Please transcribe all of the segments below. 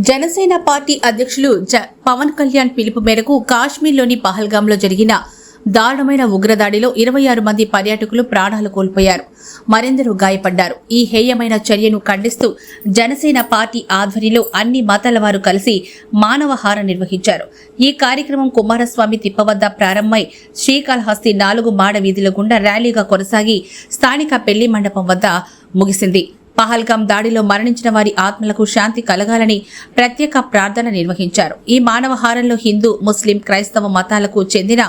Janasena party అధ్యక్షులు జ- పవన్ కళ్యాణ్ పిలుపు మేరకు కాశ్మీర్లోని పహల్గాంలో జరిగిన దారుణమైన ఉగ్రదాడిలో ఇరవై ఆరు మంది పర్యాటకులు ప్రాణాలు కోల్పోయారు. మరెందరూ గాయపడ్డారు. ఈ హేయమైన చర్యను ఖండిస్తూ జనసేన పార్టీ ఆధ్వర్యంలో అన్ని మతాల వారు కలిసి మానవహార నిర్వహించారు. ఈ కార్యక్రమం కుమారస్వామి తిప్ప వద్ద ప్రారంభమై శ్రీకాళహస్తి నాలుగు మాడ వీధుల గుండా ర్యాలీగా కొనసాగి స్థానిక పెళ్ళి మండపం వద్ద ముగిసింది. పహల్గాం దాడిలో మరణించిన వారి ఆత్మలకు శాంతి కలగాలని ప్రత్యేక ప్రార్థన నిర్వహించారు. ఈ మానవహారంలో హిందూ ముస్లిం క్రైస్తవ మతాలకు చెందిన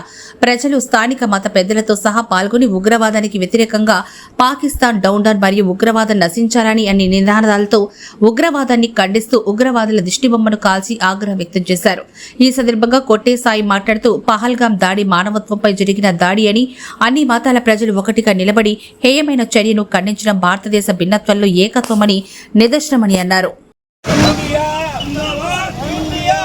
ప్రజలు స్థానిక మత పెద్దలతో సహా పాల్గొని ఉగ్రవాదానికి వ్యతిరేకంగా పాకిస్తాన్ డౌన్ డౌన్ మరియు ఉగ్రవాదం నశించాలని అన్ని నినాదాలతో ఉగ్రవాదాన్ని ఖండిస్తూ ఉగ్రవాదుల దిష్టిబొమ్మను కాల్చి ఆగ్రహం వ్యక్తం చేశారు. ఈ సందర్భంగా కొట్టే సాయి మాట్లాడుతూ పహల్గాం దాడి మానవత్వంపై జరిగిన దాడి అని అన్ని మతాల ప్రజలు ఒకటిగా నిలబడి హేయమైన చర్యను ఖండించడం భారతదేశ భిన్నత్వంలో ఏకత్వమని నిదర్శనమని అన్నారు. ఇండియా జిందాబాద్ ఇండియా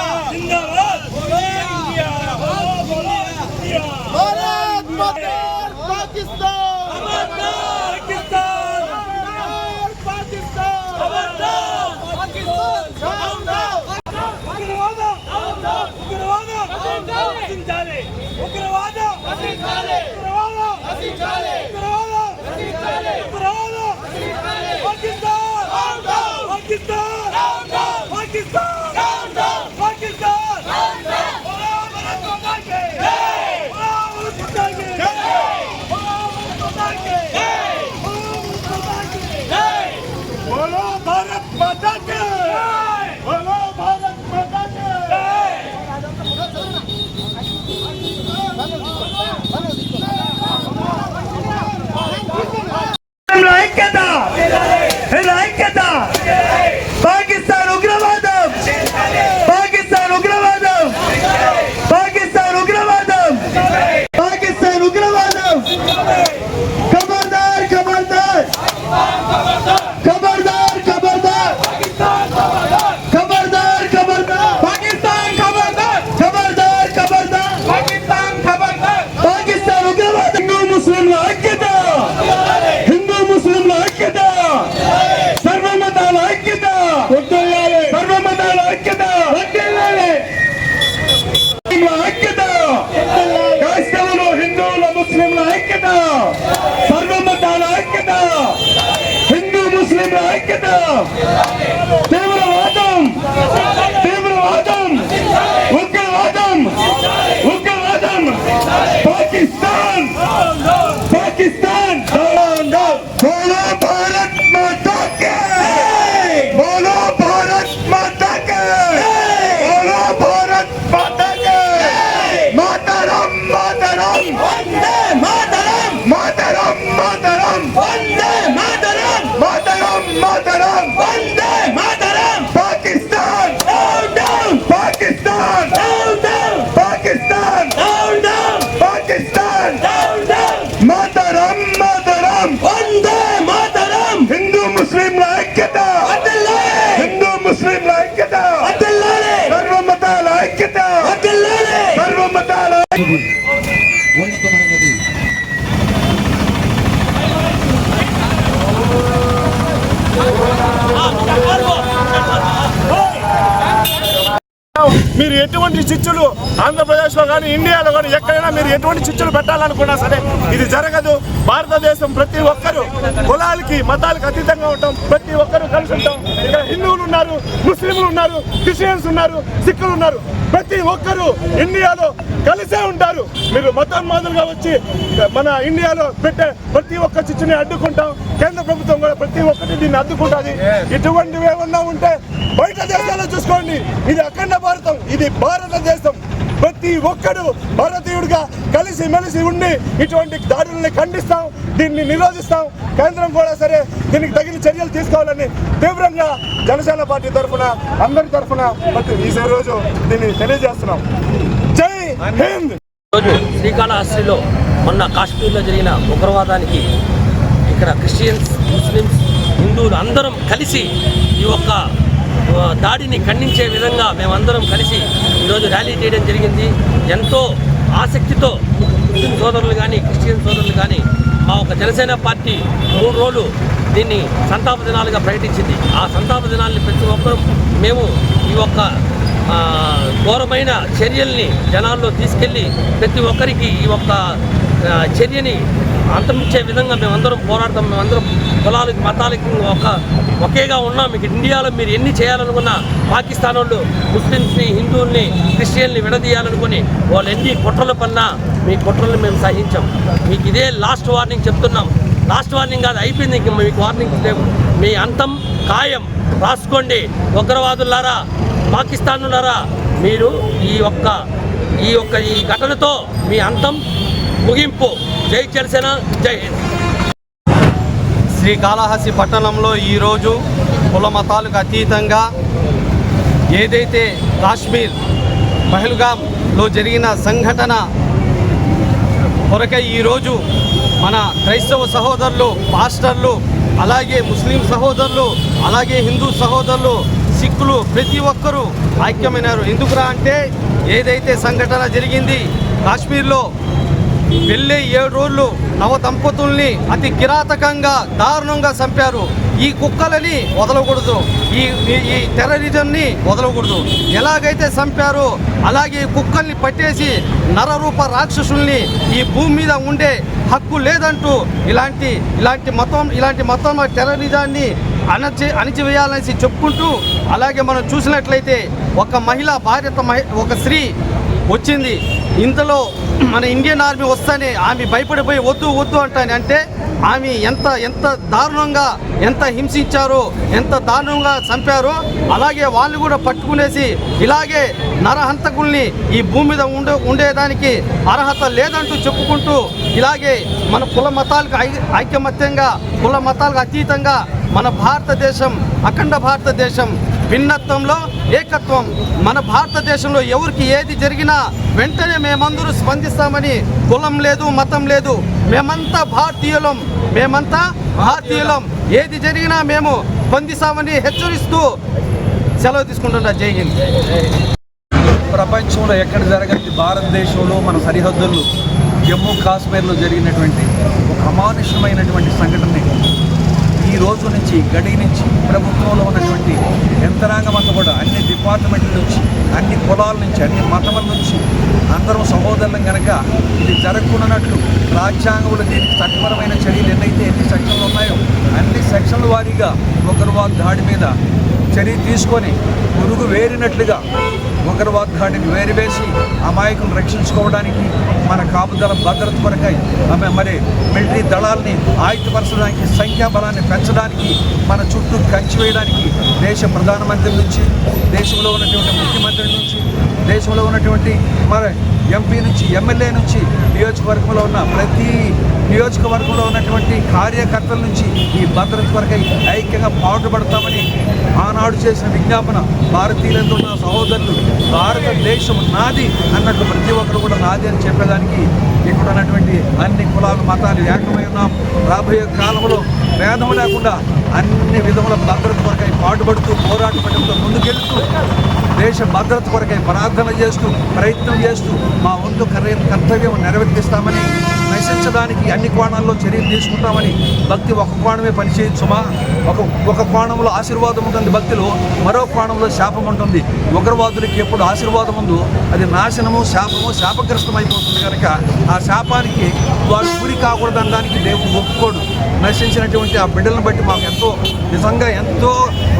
ముస్లింల ఐక్యత. తీవ్రవాదం. తీవ్రవాదం. ఉగ్రవాదం. ఉగ్రవాదం. పాకిస్తాన్. పాకిస్తాన్. ఉన్నతమైనది మీరు ఎటువంటి చిచ్చులు ఆంధ్రప్రదేశ్లో కానీ ఇండియాలో కానీ ఎక్కడైనా మీరు ఎటువంటి చిచ్చులు పెట్టాలనుకున్నా సరే ఇది జరగదు. భారతదేశం ప్రతి ఒక్కరు కులాలకి మతాలకు అతీతంగా ఉంటాం. ప్రతి ఒక్కరు కలిసి ఉంటాం. ఇక్కడ హిందువులు ఉన్నారు ముస్లింలు ఉన్నారు క్రిస్టియన్స్ ఉన్నారు సిక్కులు ఉన్నారు. ప్రతి ఒక్కరు ఇండియాలో కలిసే ఉంటారు. మీరు మతం మాదిరిగా వచ్చి మన ఇండియాలో పెట్టే ప్రతి ఒక్క చిచ్చుని అడ్డుకుంటాం. కేంద్ర ప్రభుత్వం కూడా ప్రతి ఒక్కటి దీన్ని అడ్డుకుంటుంది. ఇటువంటివి ఏమన్నా ఉంటే బయట దేశాల్లో చూసుకోండి. ఇది అఖండ భారతం ఇది భారతదేశం. ప్రతి ఒక్కడు భారతీయుడిగా కలిసి మెలిసి ఉండి ఇటువంటి దాడుల్ని ఖండిస్తాం. దీన్ని నిరోధిస్తాం కేంద్రం కూడా సరే దీనికి తగిన చర్యలు తీసుకోవాలని తీవ్రంగా జనసేన పార్టీ తరఫున అందరి తరఫున ఈ రోజు దీన్ని తెలియజేస్తున్నాం. జై హింద్! రోజు శ్రీకాళహస్తిలో మొన్న కాశ్మీర్లో జరిగిన ఉగ్రవాదానికి ఇక్కడ క్రిస్టియన్స్ ముస్లిమ్స్ హిందువులు అందరం కలిసి ఈ యొక్క దాడిని ఖండించే విధంగా మేమందరం కలిసి ఈరోజు ర్యాలీ చేయడం జరిగింది. ఎంతో ఆసక్తితో ముస్లిం సోదరులు కానీ క్రిస్టియన్ సోదరులు కానీ మా ఒక జనసేన పార్టీ మూడు రోజులు దీన్ని సంతాప దినాలుగా ప్రకటించింది. ఆ సంతాప దినాల్ని ప్రతి ఒక్కరూ మేము ఈ యొక్క ఘోరమైన చర్యల్ని జనాల్లో తీసుకెళ్ళి ప్రతి ఒక్కరికి ఈ ఒక్క చర్యని అంతమించే విధంగా మేమందరం పోరాడతాం. మేమందరం కులాలకి మతాలకి ఒక ఒకేగా ఉన్నాం. మీకు ఇండియాలో మీరు ఎన్ని చేయాలనుకున్నా పాకిస్తాన్ వాళ్ళు ముస్లిమ్స్ని హిందువుల్ని క్రిస్టియన్ని విడదీయాలనుకుని వాళ్ళు ఎన్ని కుట్రలు పన్నా మీ కుట్రలు మేము సహించాం. మీకు ఇదే లాస్ట్ వార్నింగ్ చెప్తున్నాం. లాస్ట్ వార్నింగ్ కాదు అయిపోయింది ఇంక మీకు వార్నింగ్ లేవు మీ అంతం ఖాయం. రాసుకోండి. ఉగ్రవాదులారా పాకిస్తాన్లారా మీరు ఈ ఒక్క ఈ ఒక్క ఈ ఘటనతో మీ అంతం ముగింపు. జై జనసేన జై హింద్. శ్రీకాళహస్తి పట్టణంలో ఈరోజు కుల మతాలకు అతీతంగా ఏదైతే కాశ్మీర్ పహల్గామ్లో జరిగిన సంఘటన కొరకై ఈరోజు మన క్రైస్తవ సహోదరులు పాస్టర్లు అలాగే ముస్లిం సహోదరులు అలాగే హిందూ సహోదరులు సిక్కులు ప్రతి ఒక్కరూ ఐక్యమైనారు. ఎందుకురా అంటే ఏదైతే సంఘటన జరిగింది కాశ్మీర్లో వెళ్ళే ఏడు రోజులు నవ దంపతుల్ని అతి కిరాతకంగా దారుణంగా చంపారు. ఈ కుక్కలని వదలకూడదు. ఈ ఈ- ఈ టెర్రరిజంని వదలకూడదు. ఎలాగైతే చంపారో అలాగే ఈ కుక్కల్ని పట్టేసి నరరూప రాక్షసుల్ని ఈ భూమి మీద ఉండే హక్కు లేదంటూ ఇలాంటి ఇలాంటి మతం ఇలాంటి మతం టెర్రరిజాన్ని అణచి అణిచివేయాలనేసి చెప్పుకుంటూ అలాగే మనం చూసినట్లయితే ఒక మహిళ భారత మహి ఒక స్త్రీ వచ్చింది. ఇంతలో మన ఇండియన్ ఆర్మీ వస్తానే ఆమె భయపడిపోయి వద్దు వద్దు అంటాను. అంటే ఆమె ఎంత ఎంత దారుణంగా ఎంత హింసించారో ఎంత దారుణంగా చంపారో అలాగే వాళ్ళు కూడా పట్టుకునేసి ఇలాగే నరహంతకుల్ని ఈ భూమి మీద ఉండే ఉండేదానికి అర్హత లేదంటూ చెప్పుకుంటూ ఇలాగే మన కుల మతాలకు ఐ ఐకమత్యంగా కుల మతాలకు అతీతంగా మన భారతదేశం అఖండ భారతదేశం భిన్నత్వంలో ఏకత్వం. మన భారతదేశంలో ఎవరికి ఏది జరిగినా వెంటనే మేమందరూ స్పందిస్తామని కులం లేదు మతం లేదు. మేమంతా భారతీయులం. మేమంతా భారతీయులం. ఏది జరిగినా మేము స్పందిస్తామని హెచ్చరిస్తూ సెలవు తీసుకుంటున్నా. జై హింద్. ప్రపంచంలో ఎక్కడ జరగని భారతదేశంలో మన సరిహద్దుల్లో జమ్మూ కాశ్మీర్లో జరిగినటువంటి ఒక అమానుష్యమైనటువంటి సంఘటన. ఈ రోజు నుంచి గడి నుంచి ప్రభుత్వంలో ఉన్నటువంటి యంత్రాంగం అంతా కూడా అన్ని డిపార్ట్మెంట్ల నుంచి అన్ని కులాల నుంచి అన్ని మతముల నుంచి అందరం సహోదరులం కనుక ఇది జరగకుండానట్లు రాజ్యాంగంలో దీనికి చట్టపరమైన చర్యలు ఎన్నైతే ఎన్ని సెక్షన్లు ఉన్నాయో అన్ని సెక్షన్ల వారీగా ఒకరు వాళ్ళ దాడి మీద చర్య తీసుకొని పురుగు వేరినట్లుగా ఉగ్రవాద దాడిని వేరివేసి అమాయకులను రక్షించుకోవడానికి మన కాపుదల భద్రత కొరకై ఆమె మరి మిలిటరీ దళాలని ఆయుధపరచడానికి సంఖ్యాబలాన్ని పెంచడానికి మన చుట్టూ కంచి వేయడానికి దేశ ప్రధానమంత్రి నుంచి దేశంలో ఉన్నటువంటి ముఖ్యమంత్రి నుంచి దేశంలో ఉన్నటువంటి మరి ఎంపీ నుంచి ఎమ్మెల్యే నుంచి నియోజకవర్గంలో ఉన్న ప్రతి నియోజకవర్గంలో ఉన్నటువంటి కార్యకర్తల నుంచి ఈ భద్రత కొరకై ఐక్యంగా పాటుపడతామని ఆనాడు చేసిన విజ్ఞాపన భారతీయులందు ఉన్న సహోదరులు భారతదేశం నాది అన్నట్టు ప్రతి ఒక్కరు కూడా నాది అని చెప్పేదానికి ఇక్కడ ఉన్నటువంటి అన్ని కులాలు మతాలు ఏకమై ఉన్నాం. రాబోయే కాలంలో భేదం లేకుండా అన్ని విధముల భద్రత కొరకై పాటుపడుతూ పోరాట పట్టుతో ముందుకెళ్తూ దేశ భద్రత కొరకై ప్రార్థన చేస్తూ ప్రయత్నం చేస్తూ మా వంతు కర్య- కర్తవ్యం నెరవేర్తిస్తామని నశించడానికి అన్ని కోణాల్లో చర్యలు తీసుకుంటామని భక్తి ఒక కోణమే పనిచేయచ్చుమా ఒక ఒక కోణంలో ఆశీర్వాదం ఉంటుంది భక్తిలో మరో కోణంలో శాపం ఉంటుంది. ఉగ్రవాదులకి ఎప్పుడు ఆశీర్వాదం ఉందో అది నాశనము శాపము శాపగ్రస్తం అయిపోతుంది కనుక ఆ శాపానికి వాడు గురి కాకూడదనడానికి దేవుడు ఒప్పుకోడు. నశించినటువంటి ఆ బిడ్డలను బట్టి మాకు ఎంతో నిజంగా ఎంతో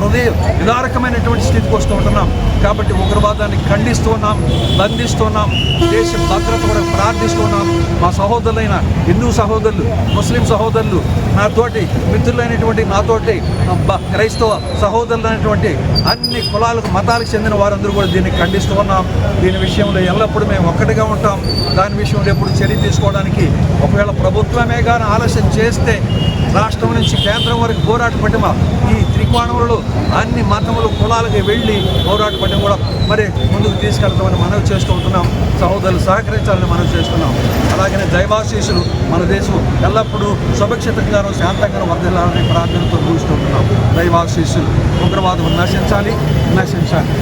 హృదయ విదారకమైనటువంటి స్థితికి వస్తూ ఉంటున్నాం. కాబట్టి ఉగ్రవాదాన్ని ఖండిస్తూ ఉన్నాం దేశ భద్రత కూడా ప్రార్థిస్తూ ఉన్నాం. మా సహోదరులైన హిందూ సహోదరులు ముస్లిం సహోదరులు నాతోటి మిత్రులైనటువంటి నాతోటి క్రైస్తవ సహోదరులైనటువంటి అన్ని కులాలకు మతాలకు చెందిన వారందరూ కూడా దీన్ని ఖండిస్తూ ఉన్నాం. దీని విషయంలో ఎల్లప్పుడూ మేము ఒక్కటిగా ఉంటాం. దాని విషయంలో ఎప్పుడు చర్య తీసుకోవడానికి ఒకవేళ ప్రభుత్వమే కానీ ఆలస్యం చేస్తే రాష్ట్రం నుంచి కేంద్రం వరకు పోరాట పట్టిమ ఈ త్రికోణంలో అన్ని మతములు కులాలకి వెళ్ళి పోరాట పట్టిమ కూడా మరి ముందుకు తీసుకెళ్తామని మనవి చేస్తూ ఉంటున్నాం. సహోదరులు సహకరించాలని మనం చేస్తున్నాం. అలాగనే దైవాశీసులు మన దేశం ఎల్లప్పుడూ సురక్షితంగానూ శాంతంగానూ వర్ధిల్లాలని ప్రార్థనతో పూజిస్తుంటున్నాం దైవాశీసులు ఉగ్రవాదం నశించాలి నశించాలి.